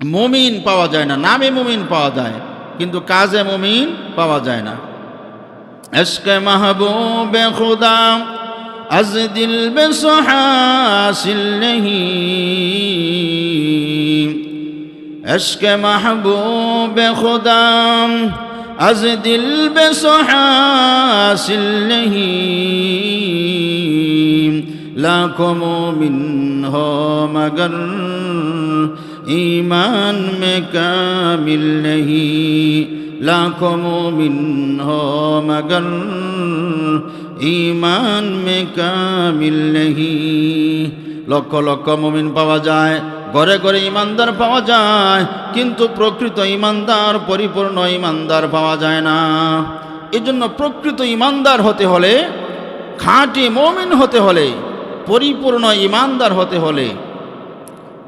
মুমিন পাওয়া যায় না, নামে মুমিন পাওয়া যায়, কিন্তু কাজে মুমিন পাওয়া যায় না। এসকে মাহবুবে খুদা, আজ দিল বেসহাসিলহি এসকে মাহবুবে খুদা, আজ দিল বেসহাসিলহি সোহাসিল্লহি লাখো মুমিন হো মগর ईमान में कामिल नहीं লাখো मोमिन हो मगर ईमान में कामिल नहीं লক্ষ লক্ষ মমিন পাওয়া যায়, ঘরে ঘরে ইমানদার পাওয়া যায়, কিন্তু প্রকৃত ইমানদার, পরিপূর্ণ ইমানদার পাওয়া যায় না। এজন্য প্রকৃত ইমানদার হতে হলে, খাঁটি মমিন হতে হলে, পরিপূর্ণ ইমানদার হতে হলে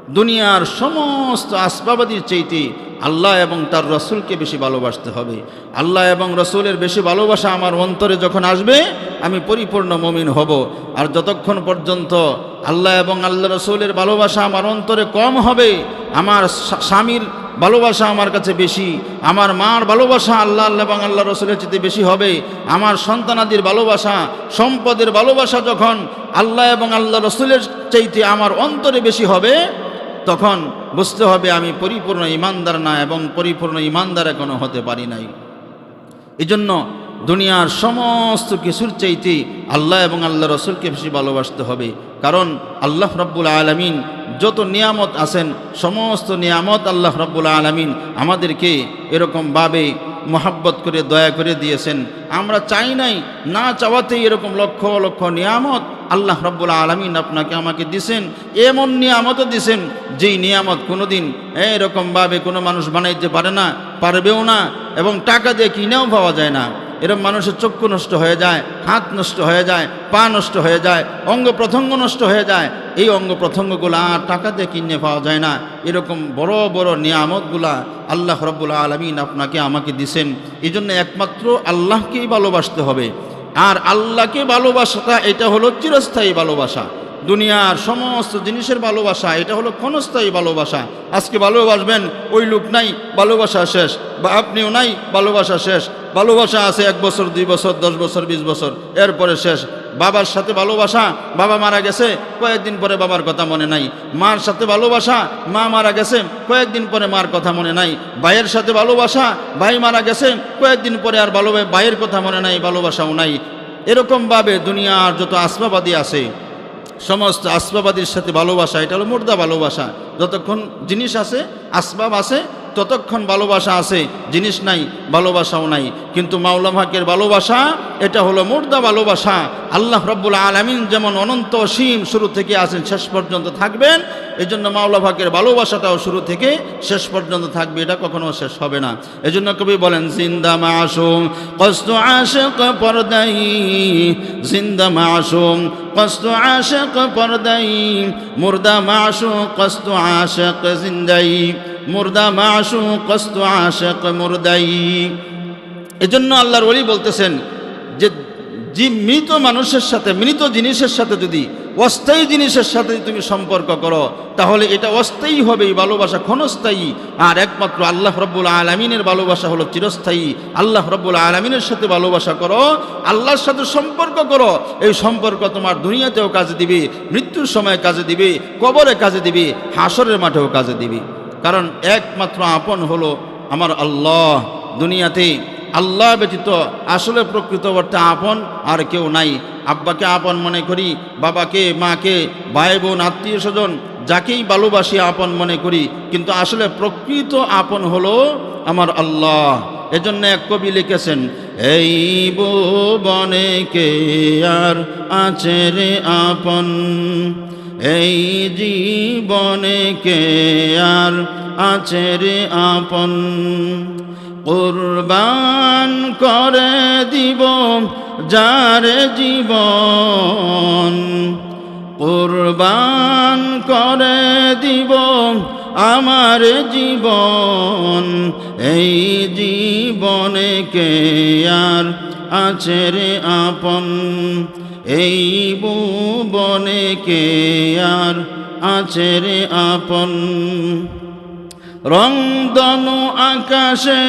দুনিয়ার সমস্ত আসবাবাদির চাইতে আল্লাহ এবং তার রসুলকে বেশি ভালোবাসতে হবে। আল্লাহ এবং রসুলের বেশি ভালোবাসা আমার অন্তরে যখন আসবে, আমি পরিপূর্ণ মমিন হব। আর যতক্ষণ পর্যন্ত আল্লাহ এবং আল্লাহ রসুলের ভালোবাসা আমার অন্তরে কম হবে, আমার স্বামীর ভালোবাসা আমার কাছে বেশি, আমার মার ভালোবাসা আল্লাহ আল্লাহ এবং আল্লাহ রসুলের চেয়ে বেশি হবে, আমার সন্তানাদির ভালোবাসা, সম্পদের ভালোবাসা যখন আল্লাহ এবং আল্লাহ রসুলের চাইতে আমার অন্তরে বেশি হবে তখন বুঝতে হবে আমি পরিপূর্ণ ইমানদার না এবং পরিপূর্ণ ইমানদার এখনও হতে পারি নাই। এজন্য দুনিয়ার সমস্ত কিছুর চাইতে আল্লাহ এবং আল্লাহ রসুলকে বেশি ভালোবাসতে হবে। কারণ আল্লাহ রব্বুল আলমিন যত নিয়ামত আছেন, সমস্ত নিয়ামত আল্লাহ রব্বুল আলমিন আমাদেরকে এরকমভাবে মোহাব্বত করে, দয়া করে দিয়েছেন। আমরা চাই নাই, না চাওয়াতেই এরকম লক্ষ লক্ষ নিয়ামত আল্লাহ রব্বুল আলমিন আপনাকে আমাকে দিছেন, এমন নিয়ামতও দিছেন, যেই নিয়ামত কোনো দিন এরকমভাবে কোনো মানুষ বানাইতে পারে না, পারবেও না, এবং টাকা দিয়ে কিনেও পাওয়া যায় না। এরকম মানুষের চক্ষু নষ্ট হয়ে যায়, হাত নষ্ট হয়ে যায়, পা নষ্ট হয়ে যায়, অঙ্গ প্রত্যঙ্গ নষ্ট হয়ে যায়, এই অঙ্গ প্রত্যঙ্গগুলো আর টাকা দিয়ে কিনে পাওয়া যায় না। এরকম বড় বড় নিয়ামতগুলা আল্লাহ রব্বুল আলমিন আপনাকে আমাকে দিছেন। এই জন্য একমাত্র আল্লাহকেই ভালোবাসতে হবে। আর আল্লাহকে ভালোবাসাটা, এটা হলো চিরস্থায়ী ভালোবাসা। দুনিয়ার সমস্ত জিনিসের ভালোবাসা, এটা হলো ক্ষণস্থায়ী ভালোবাসা। আজকে ভালোবাসবেন, ওই লোক নাই, ভালোবাসা শেষ। বা আপনিও নাই, ভালোবাসা শেষ। ভালোবাসা আছে এক বছর, দুই বছর, দশ বছর, বিশ বছর। এরপরে শেষ। বাবার সাথে ভালোবাসা, বাবা মারা গেছে, কয়েকদিন পরে বাবার কথা মনে নাই। মার সাথে ভালোবাসা, মা মারা গেছে, কয়েকদিন পরে মার কথা মনে নাই। ভাইয়ের সাথে ভালোবাসা, ভাই মারা গেছে, কয়েকদিন পরে আর ভালো ভাইয়ের কথা মনে নাই, ভালোবাসাও নাই। এরকমভাবে দুনিয়ার যত আসবাবাদী আছে, সমস্ত আসবাবাদীর সাথে ভালোবাসা, এটা হলো মুর্দা ভালোবাসা। যতক্ষণ জিনিস আছে, আসবাব আছে ততক্ষণ ভালোবাসা আছে, জিনিস নাই, ভালোবাসাও নাই। কিন্তু মাওলা ভাকের ভালোবাসা, এটা হলো মুর্দা ভালোবাসা। আল্লাহ রব্বুল আলমিন যেমন অনন্ত অসীম শুরু থেকে আছেন, শেষ পর্যন্ত থাকবেন। এই জন্য মাওলা ভাকের ভালোবাসাটাও শুরু থেকে শেষ পর্যন্ত থাকবে, এটা কখনো শেষ হবে না। এই জন্য কবি বলেন, জিন্দা মাসুম, কষ্ট আশেক পর্দাই জিন্দা মাসুম, কষ্ট আশেক পর্দাই মুর্দা মাসু কষ্ট আশেক জিন্দাই মুর্দা মাসু কষ্ট আশেক মুর্দাই। এজন্য আল্লাহর ওলি বলতেছেন যে যে মৃত মানুষের সাথে, মৃত জিনিসের সাথে যদি, অস্থায়ী জিনিসের সাথে তুমি সম্পর্ক করো, তাহলে এটা অস্থায়ী হবে, এই ভালোবাসা ক্ষণস্থায়ী। আর একমাত্র আল্লাহ রব্বুল আলমিনের ভালোবাসা হলো চিরস্থায়ী। আল্লাহ রব্বুল আলমিনের সাথে ভালোবাসা করো, আল্লাহর সাথে সম্পর্ক করো, এই সম্পর্ক তোমার দুনিয়াতেও কাজে দিবে, মৃত্যুর সময় কাজে দিবে, কবরে কাজে দিবে হাসরের মাঠেও কাজে দিবে। কারণ একমাত্র আপন হলো আমার আল্লাহ। দুনিয়াতে আল্লাহ ব্যতীত আসলে প্রকৃত অর্থে আপন আর কেউ নাই। আব্বাকে আপন মনে করি, বাবাকে, মাকে ভাই বোন আত্মীয় স্বজন যাকেই ভালোবাসি আপন মনে করি, কিন্তু আসলে প্রকৃত আপন হলো আমার আল্লাহ। এজন্য এক কবি লিখেছেন, এই বনে কে আর আছে রে আপন? এই জীবনে কে আর আছে আপন? কুরবান করে দিব যার জীবন। কুরবান করে দিব আমার জীবন। এই জীবনে কে আর আছে আপন? এই বনে কে আর আছে রে আপন? রংদনু আকাশে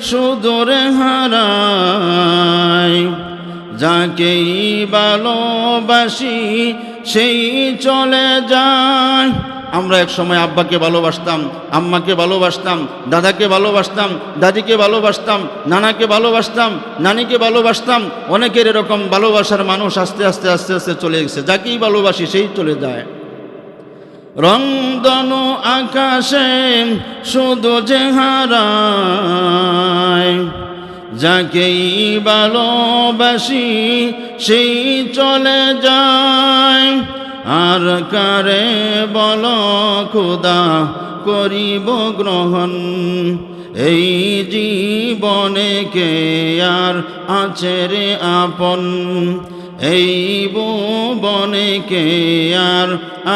সুদূরে হারায়, যাকেই ভালোবাসি সেই চলে যায়। আমরা এক সময় আব্বাকে ভালোবাসতাম, আম্মাকে ভালোবাসতাম, দাদাকে ভালোবাসতাম, দাদিকে ভালোবাসতাম, নানাকে ভালোবাসতাম, নানিকে ভালোবাসতাম। অনেকের এরকম ভালোবাসার মানুষ আস্তে আস্তে আস্তে আস্তে চলে গেছে। যাকেই ভালোবাসি সেই চলে যায়। রংদনু আকাশে শুধু যে যাকেই ভালোবাসি সেই চলে যায়। আর কারে বল খুদা করিব গ্রহণ? এই জীবনে কে আর আছে রে আপন? এই বনে কে আর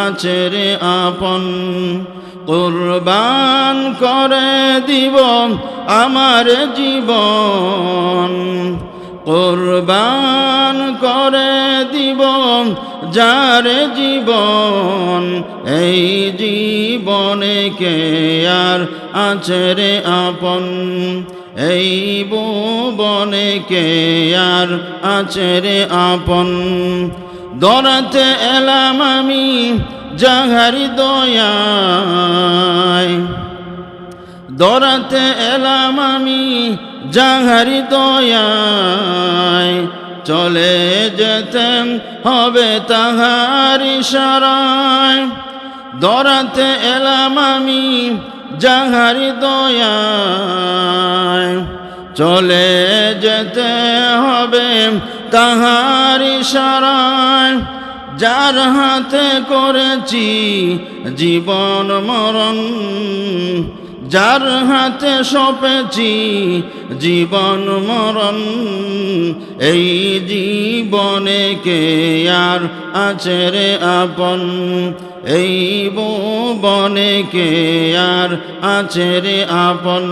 আছে রে আপন? কুরবান করে দিব আমার জীবন। কোরবান করে দিব যার জীবন, এই জীবনে কে আর আছে আপন? এই বনে কে আর আছে আপন? দরাতে এলাম আমি জাহারি দয়ায়। দরাতে এলাম আমি জাহারি দয়ায়। চলে যেতেন হবে তাহার ইশারায়। দরাতে এলাম আমি জাহারি দয়ায়। চলে যেতে হবে তাহার ইশারায়। যার হাতে করেছি জীবন মরণ যার হাতে সপেছি জীবন মরণ, এই জীবনে কে আর আছে রে আপন? এই বনে কে আর আছে রে আপন?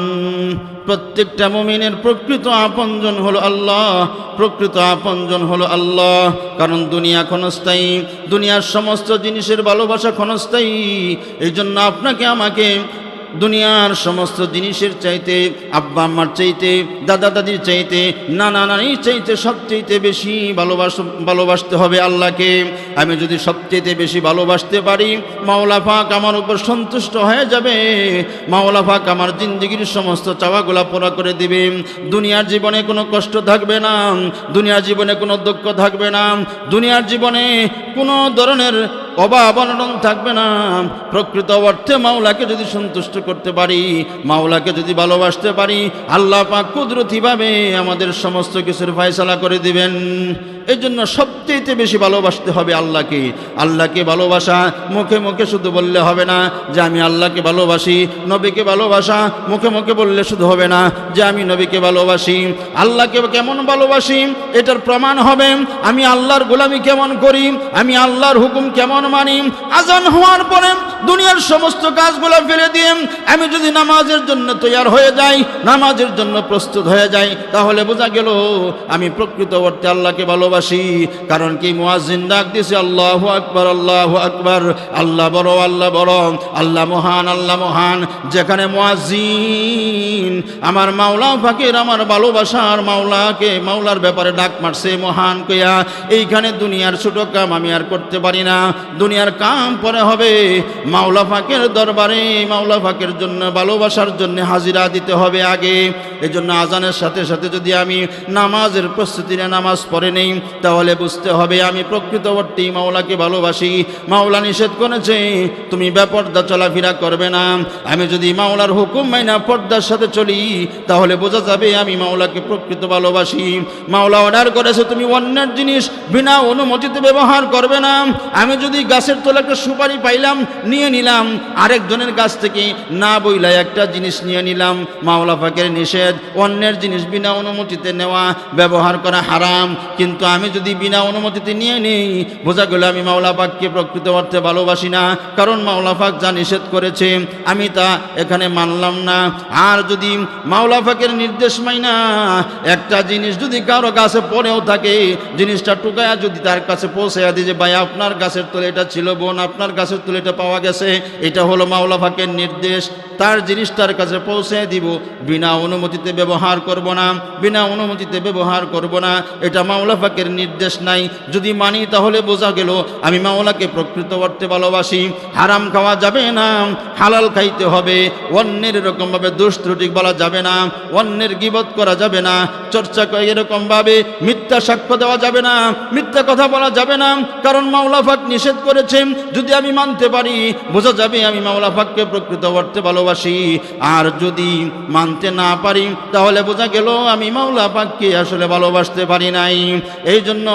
প্রত্যেকটা মমিনের প্রকৃত আপনজন হলো আল্লাহ, প্রকৃত আপনজন হলো আল্লাহ। কারণ দুনিয়া ক্ষণস্থায়ী, দুনিয়ার সমস্ত জিনিসের ভালোবাসা ক্ষণস্থায়ী। এই জন্য আপনাকে আমাকে দুনিয়ার সমস্ত জিনিসের চাইতে, আব্বা আম্মার চাইতে, দাদা দাদির চাইতে, নানা নানির চাইতে সবচাইতে বেশি ভালোবাস ভালোবাসতে হবে আল্লাহকে। আমি যদি সবচাইতে বেশি ভালোবাসতে পারি, মাওলা ফাঁক আমার উপর সন্তুষ্ট হয়ে যাবে। মাওলা ফাঁক আমার জিন্দগির সমস্ত চাওয়াগুলা পুরা করে দিবে। দুনিয়ার জীবনে কোনো কষ্ট থাকবে না, দুনিয়ার জীবনে কোনো দুঃখ থাকবে না, দুনিয়ার জীবনে কোনো ধরনের অভাব অনটন থাকবে না। প্রকৃত অর্থে মাওলাকে যদি সন্তুষ্ট করতে পারি, মাওলাকে যদি ভালোবাসতে পারি, আল্লাহ পাক কুদরতিভাবে আমাদের সমস্ত কিছুর ফয়সালা করে দিবেন। এই জন্য সবচেয়ে বেশি ভালোবাসতে হবে আল্লাহকে। আল্লাহকে ভালোবাসা মুখে মুখে শুধু বললে হবে না, যে আমি আল্লাহকে ভালোবাসি, নবীকে ভালোবাসা মুখে মুখে বললে শুধু হবে না, যে আমি নবীকে ভালোবাসি। আল্লাহকে কেমন ভালোবাসি? এটার প্রমাণ হবে, আমি আল্লাহর গোলামি কেমন করি? আমি আল্লাহর হুকুম কেমন মানি? আজান হওয়ার পরে দুনিয়ার সমস্ত কাজগুলো ফেলে দিয়ে আমি যদি নামাজের জন্য তৈয়ার হয়ে যাই, নামাজের জন্য প্রস্তুত হয়ে যাই, তাহলে বোঝা গেল, আমি প্রকৃত অর্থে আল্লাহকে ভালোবাসি। কারণ কি মুয়াজিন ডাক দিছে, আল্লাহ আকবর আল্লাহ আকবর, আল্লাহ বড় আল্লাহ বড়, আল্লাহ মহান আল্লাহ মহান। যেখানে মুয়াজিন আমার মাওলা ফাঁকের আমার ভালোবাসার মাওলাকে, মাওলার ব্যাপারে ডাক মারছে, মহান কইয়া, এইখানে দুনিয়ার ছোট কাম আমি আর করতে পারি না। দুনিয়ার কাম পরে হবে। মাওলা ফাঁকের দরবারে, মাওলা ফাঁকের জন্য ভালোবাসার জন্য হাজিরা দিতে হবে আগে। এই জন্য আজানের সাথে সাথে যদি আমি নামাজের প্রস্তুতি নামাজ পড়ে নেই তাহলে বুঝতে হবে, আমি প্রকৃতবর্তী মাওলাকে ভালোবাসি। মাওলা নিষেধ করেছে, তুমি বেপর্দা চলাফেরা করবে না। আমি যদি মাওলার হুকুম মাইনা পর্দার সাথে চলি, তাহলে বোঝা যাবে আমি মাওলাকে প্রকৃত ভালোবাসি। মাওলা অর্ডার করেছে, তুমি অন্যের জিনিস বিনা অনুমতিতে ব্যবহার করবে না। আমি যদি গাছের তোলা একটা সুপারি পাইলাম, নিয়ে নিলাম, আরেকজনের গাছ থেকে না বইলা একটা জিনিস নিয়ে নিলাম। মাওলা ফাঁকের নিষেধ, অন্যের জিনিস বিনা অনুমতিতে নেওয়া, ব্যবহার করা হারাম। কিন্তু আমি যদি বিনা অনুমতিতে নিয়ে নেই, বোঝা গেল আমি মাওলা পাককে প্রকৃত অর্থে ভালোবাসি না, কারণ মাওলা পাক যা নিষেধ করেছে, আমি তা এখানে মানলাম না। আর যদি মাওলা পাকের নির্দেশ মাইনা একটা জিনিস যদি কারও কাছে পড়েও থাকে, জিনিসটা টুকায়া যদি তার কাছে পৌঁছাইয়া দিয়ে যে, ভাই, আপনার গাছের তলে এটা ছিল বোন, আপনার গাছের তলে এটা পাওয়া গেছে, এটা হলো মাওলা ফাঁকের নির্দেশ, তার জিনিসটার কাছে পৌঁছে দিব, বিনা অনুমতিতে ব্যবহার করব না, বিনা অনুমতিতে ব্যবহার করব না, এটা মাওলা ফাঁকের নির্দেশ নাই। যদি মানি, তাহলে বোঝা গেল, আমি মাওলাকে প্রকৃত অর্থে ভালোবাসি। হারাম খাওয়া যাবে না, হালাল খাইতে হবে। অন্যের এরকমভাবে ত্রুটি বলা যাবে না, অন্যের গিবত করা যাবে না, চর্চা করে এরকমভাবে মিথ্যা সাক্ষ্য দেওয়া যাবে না, মিথ্যা কথা বলা যাবে না। কারণ মাওলা ফাঁক নিষেধ করেছেন, যদি আমি মানতে পারি, বোঝা যাবে আমি মাওলা ফাঁককে প্রকৃত অর্থে ভালোবাসি। আর যদি মানতে না পারি, তাহলে বোঝা গেল, আমি মাওলা পাককে আসলে ভালোবাসতে পারি নাই। এই জন্য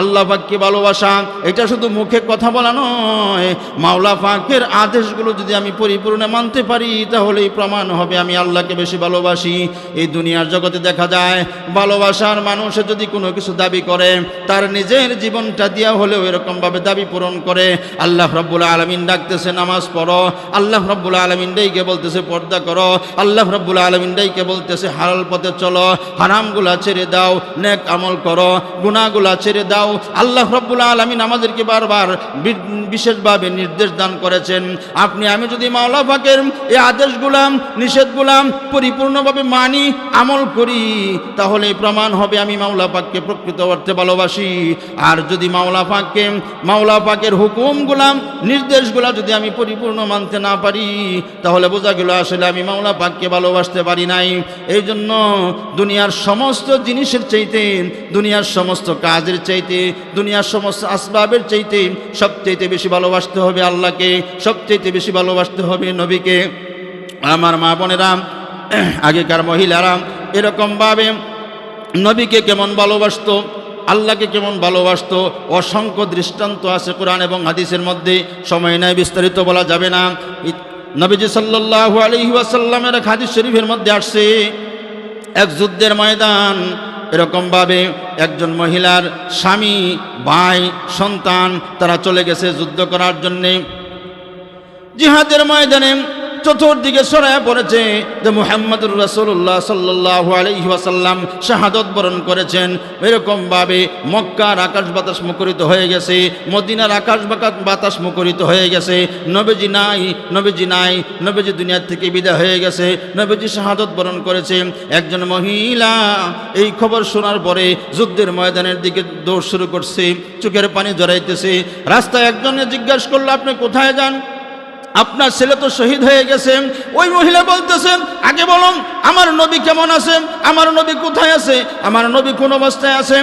আল্লাহ পাককে ভালোবাসা? এটা শুধু মুখে কথা বলা নয়। মাওলা পাকের আদেশগুলো যদি আমি পরিপূর্ণে মানতে পারি, তাহলেই প্রমাণ হবে আমি আল্লাহকে বেশি ভালোবাসি। এই দুনিয়ার জগতে দেখা যায়, ভালোবাসার মানুষ যদি কোনো কিছু দাবি করে, তার নিজের জীবনটা দিয়া হলেও এরকমভাবে দাবি পূরণ করে। আল্লাহ রব্বুল আলমিন ডাকতেছে, নামাজ পড়ো। আল্লাহ রব্বুল আলমিন ডাইকে বলতেছে, পর্দা করো। আল্লাহ রব্বুল আলমিন ডাইকে বলতেছে, হালাল পথে চলো, হারামগুলা ছেড়ে দাও, নেক আমল করো। গুনাহগুলা ছেড়ে দাও। আল্লাহ রব্বুল আলমিন আমাদেরকে বারবার বিশেষভাবে নির্দেশ দান করেছেন। আপনি, আমি যদি মাওলা ফাঁকের এই আদেশগুলাম নিষেধগুলাম পরিপূর্ণভাবে মানি, আমল করি, তাহলে প্রমাণ হবে আমি মাওলা পাককে প্রকৃত অর্থে ভালোবাসি। আর যদি মাওলা পাককে, মাওলা পাকের হুকুমগুলাম নির্দেশগুলা যদি আমি পরিপূর্ণ মানতে না পারি, তাহলে বোঝা গেল আসলে আমি মাওলা পাককে ভালোবাসতে পারি নাই। এই জন্য দুনিয়ার সমস্ত জিনিসের চাইতে, দুনিয়ার সমস্ত কাজের চাইতে, দুনিয়ার সমস্ত আসবাবের চাইতে সবচাইতে বেশি ভালোবাসতে হবে আল্লাহকে, সবচাইতে বেশি ভালোবাসতে হবে নবীকে। আমার মা বোনেরা, আগেকার মহিলারা এরকমভাবে নবীকে কেমন ভালোবাসতো, আল্লাহকে কেমন ভালোবাসত, অসংখ্য দৃষ্টান্ত আছে কোরআন এবং হাদিসের মধ্যে, সময় নেয় বিস্তারিত বলা যাবে না। নবীজি ওয়াসাল্লামের এক হাদিস শরীফের মধ্যে আসছে, এক যুদ্ধের ময়দান এরকমভাবে একজন মহিলার স্বামী ভাই সন্তান তারা চলে গেছে যুদ্ধ করার জন্যে। জিহাদের ময়দানে চতুর্দিকে সরায় পড়েছে যে মুহাম্মদুর রাসূলুল্লাহ সাল্লাল্লাহু আলাইহি ওয়াসাল্লাম শাহাদত বরণ করেছেন। এরকমভাবে মক্কার আকাশ বাতাস মুখরিত হয়ে গেছে, মদিনার আকাশ বাতাস মুখরিত হয়ে গেছে। নবীজি নাই নবীজি নাই, নবীজি দুনিয়ার থেকে বিদায় হয়ে গেছে, নবীজি শাহাদত বরণ করেছে। একজন মহিলা এই খবর শোনার পরে যুদ্ধের ময়দানের দিকে দৌড় শুরু করছে, চোখের পানি জড়াইতেছে। রাস্তায় একজনে জিজ্ঞাসা করল, আপনি কোথায় যান? আপনার ছেলে তো শহীদ হয়ে গেছে। ওই মহিলা বলতেছেন আগে বলুন, আমার নবী কেমন আছে? আমার নবী কোথায় আছে? আমার নবী কোন অবস্থায় আছে?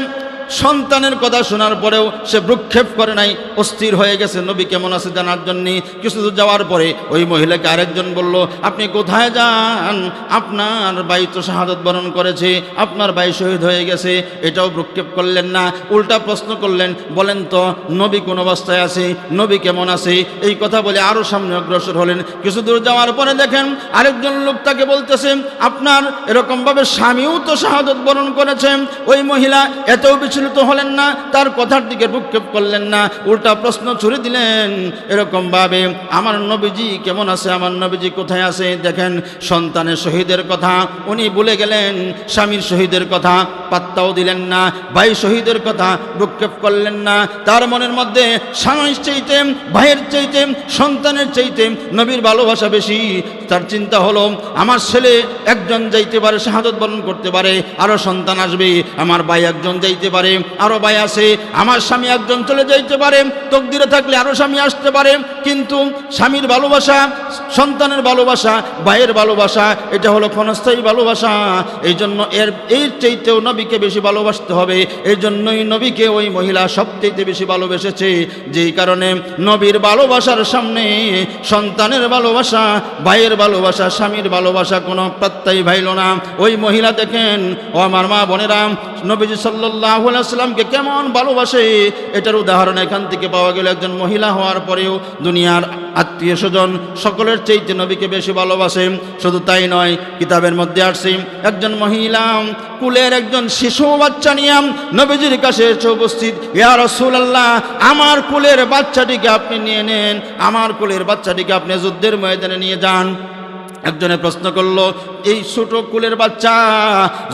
সন্তানের কথা শোনার পরেও সে ভ্রুক্ষেপ করে নাই, অস্থির হয়ে গেছে। নবী কেমন আছে জানার জন্য? কিছু যাওয়ার পরে ওই মহিলাকে আরেকজন বলল, আপনি কোথায় যান? আপনার ভাই তো শাহাদত বরণ করেছে, আপনার ভাই শহীদ হয়ে গেছে। এটাও ভ্রুক্ষেপ করলেন না। উল্টা প্রশ্ন করলেন, বলেন তো, নবী কোন অবস্থায় আছে? নবী কেমন আছে? এই কথা বলে আরও সামনে অগ্রসর হলেন। কিছু দূর যাওয়ার পরে দেখেন, আরেকজন লোক তাকে বলতেছে, আপনার এরকমভাবে স্বামীও তো শাহাদত বরণ করেছেন ওই মহিলা এতও বিচলিত হলেন না, তার কথার দিকে ভূক্ষেপ করলেন না, উল্টা প্রশ্ন ছুড়ে দিলেন, এরকম ভাবে, আমার নবীজি কেমন আছে? আমার নবীজি কোথায় আছে? দেখেন, সন্তানের শহীদের কথা। উনি ভুলে গেলেন, স্বামীর শহীদের কথা, পাত্তাও দিলেন না, ভাই শহীদের কথা ভূক্ষেপ করলেন না। তার মনের মধ্যে স্বামীর চাইতে, ভাইয়ের চাইতে, সন্তানের চাইতে নবীর ভালোবাসা বেশি তার চিন্তা হলো, আমার ছেলে একজন যাইতে পারে, শাহাদত বরণ করতে পারে, আরও সন্তান আসবে, আমার ভাই একজন যাইতে পারে, আরও ভাই আসে আমার স্বামী একজন চলে যাইতে পারে, তকদিরে থাকলে আরও স্বামী আসতে পারে, কিন্তু স্বামীর ভালোবাসা, সন্তানের ভালোবাসা, ভাইয়ের ভালোবাসা, এটা হলো ক্ষণস্থায়ী ভালোবাসা। এই জন্য এর এই চাইতেও নবীকে বেশি ভালোবাসতে হবে। এই জন্যই নবীকে ওই মহিলা সবচাইতে বেশি ভালোবেসেছে। যেই কারণে নবীর ভালোবাসার সামনে সন্তানের ভালোবাসা, ভাইয়ের ভালোবাসা, স্বামীর ভালোবাসা কোনো প্রত্যয় ভাইল না। ওই মহিলা দেখেন, ও আমার মা বোনেরা, নবীজি সাল্লাহ সাল্লামকে কেমন ভালোবাসে। এটার উদাহরণ এখান থেকে পাওয়া গেল একজন মহিলা হওয়ার পরেও দুনিয়ার আত্মীয় স্বজন সকলের চেয়ে নবীকে বেশি ভালোবাসে। শুধু তাই নয়, কিতাবের মধ্যে আসছি, একজন মহিলা, কুলের একজন শিশু বাচ্চা নিয়ে নবীজির কাছে এসে উপস্থিত, ইয়া রসুলাল্লাহ, আমার কুলের বাচ্চাটিকে আপনি নিয়ে নেন, আমার কুলের বাচ্চাটিকে আপনি যুদ্ধের ময়দানে নিয়ে যান। একজনে প্রশ্ন করল, এই ছোট কুলের বাচ্চা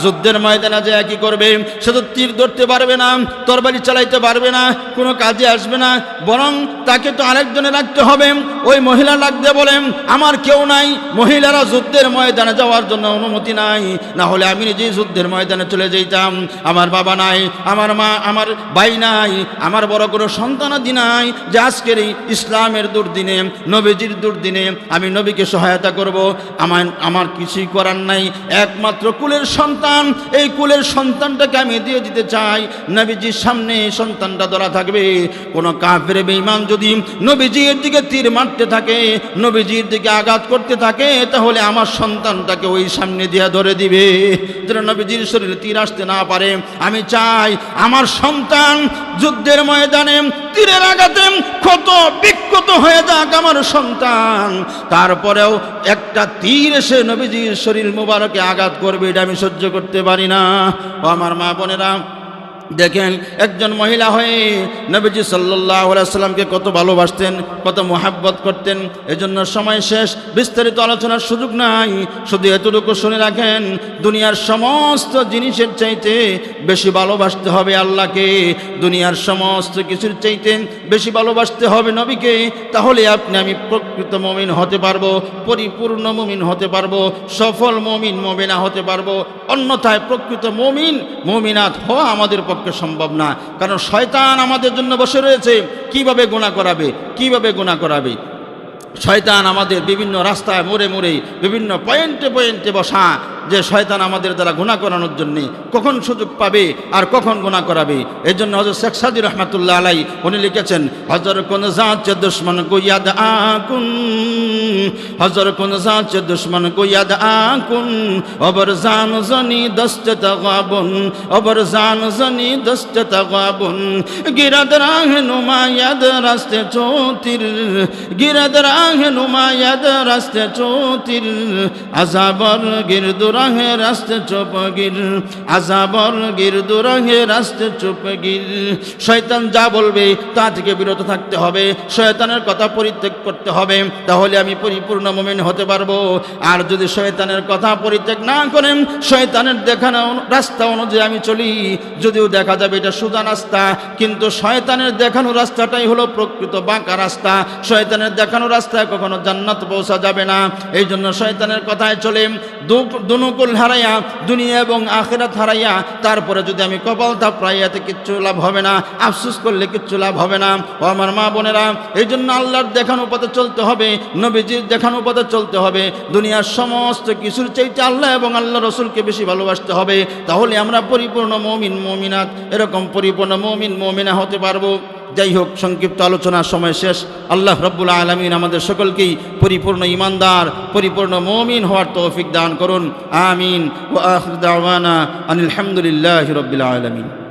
যুদ্ধের ময়দানে যে কি করবে? সে তো তীর ধরতে পারবে না, তরবারি চালাইতে পারবে না, কোনো কাজে আসবে না। বরং তাকে তো আরেকজনে রাখতে হবে। ওই মহিলা লাগতে বলেন আমার কেউ নাই, মহিলারা যুদ্ধের ময়দানে যাওয়ার জন্য অনুমতি নাই। না হলে আমি নিজেই যুদ্ধের ময়দানে চলে যেতাম আমার বাবা নাই, আমার মা, আমার ভাই নাই, আমার বড় কোনো সন্তানাদি নাই যে আজকের এই ইসলামের দুর্দিনে, নবীজির দুর্দিনে আমি নবীকে সহায়তা করব। আমার আমার কিছুই করার নাই। একমাত্র কুলের সন্তান। এই কুলের সন্তানটাকে আমি দিয়ে দিতে চাই। নবীজির সামনে সন্তানটা ধরা থাকবে। কোনো কাফের, বেঈমান যদি নবীজির দিকে তীর মারতে থাকে, নবীজির দিকে আঘাত করতে থাকে, তাহলে আমার সন্তানটাকে ওই সামনে দিয়ে ধরে দিবে। যেন নবীজির শরীরে তীর আসতে না পারে। আমি চাই আমার সন্তান যুদ্ধের ময়দানে তীরের আঘাতে ক্ষত বিক্ষত হয়ে যাক আমার সন্তান। তারপরেও একটা তীর এসে নবীজির শরীর মুবারকে আঘাত করবে, এটা আমি সহ্য করতে পারি না। আমার মা বোনেরা দেখেন, একজন মহিলা হয়ে নবীজি সাল্লাহ সাল্লামকে কত ভালোবাসতেন, কত মোহাব্বত করতেন, এজন্য সময় শেষ, বিস্তারিত আলোচনার সুযোগ নাই। শুধু এতটুকু শুনে রাখেন, দুনিয়ার সমস্ত জিনিসের চাইতে বেশি ভালোবাসতে হবে আল্লাহকে। দুনিয়ার সমস্ত কিছুর চাইতে বেশি ভালোবাসতে হবে নবীকে। তাহলে আপনি, আমি প্রকৃত মমিন হতে পারব, পরিপূর্ণ মমিন হতে পারব, সফল মমিন, মমিনা হতে পারব। অন্যথায় প্রকৃত মমিন মমিনাথ হওয়া আমাদের পক্ষে সম্ভব না। কারণ শয়তান আমাদের জন্য বসে রয়েছে। কীভাবে গোনা করাবে? কীভাবে গোনা করাবে? শয়তান আমাদের বিভিন্ন রাস্তায় মোড়ে মোড়ে বিভিন্ন পয়েন্টে পয়েন্টে বসা। যে শয়তান আমাদের দ্বারা গুণা করানোর জন্যে কখন সুযোগ পাবে আর কখন গুণা করাবে? এই জন্য হজর শেখ সাদি রহমাতুল্লাহ আলাই উনি লিখেছেন হজর কোন যাচ্ছে দুশ্মন কুয়াদ আকুন হজর কোন যাচ্ছে দুশ্মন কুয়াদ আকুন, অবর জান জনি দস্তে তগাবন, অবর জান জনি দস্তে তগাবন, গিরাদ রাহ নুমায়াদ রাস্তে চৌতির, গিরাদ রাহ নুমায়াদ রাস্তে চৌতির আজাবর গিরদুর রাহে রাস্তে চোপগির, আজাবর গিরদু রাহে রাস্তে চোপগির। শয়তান যা বলবে তা থেকে বিরত থাকতে হবে, শয়তানের কথা পরিত্যাগ করতে হবে, তাহলে আমি পরিপূর্ণ মোমেন হতে পারব। আর যদি শয়তানের কথা পরিত্যাগ না করেন, শয়তানের দেখানো রাস্তা অনুযায়ী আমি চলি। যদিও দেখা যাবে এটা সোজা রাস্তা, কিন্তু শয়তানের দেখানো রাস্তাটাই হলো প্রকৃত বাঁকা রাস্তা। শয়তানের দেখানো রাস্তায় কখনো জান্নাত পৌঁছা যাবে না। এই জন্য শয়তানের কথায় চলে দুনো অনুকূল হারাইয়া, দুনিয়া এবং আখেরাত হারাইয়া, তারপরে যদি আমি কপাল থাপড়াইয়াতে কিচ্ছু লাভ হবে না, আফসুস করলে কিচ্ছু লাভ হবে না। ও আমার মা বোনেরা এই জন্য আল্লাহর দেখানো পথে চলতে হবে, নবীজির দেখানো পথে চলতে হবে। দুনিয়ার সমস্ত কিছুর চাইতে আল্লাহ এবং আল্লাহ রসুলকে বেশি ভালোবাসতে হবে। তাহলে আমরা পরিপূর্ণ মমিন, মমিনাত, এরকম পরিপূর্ণ মমিন, মমিনা হতে পারব। যাই হোক, সংক্ষিপ্ত আলোচনার সময় শেষ। আল্লাহ রব্বুল আলমিন আমাদের সকলকেই পরিপূর্ণ ইমানদার পরিপূর্ণ মমিন হওয়ার তৌফিক দান করুন। আমিন। ও আখদাওয়ানা আনিল হামদুলিল্লাহ রব্বুল আলমিন।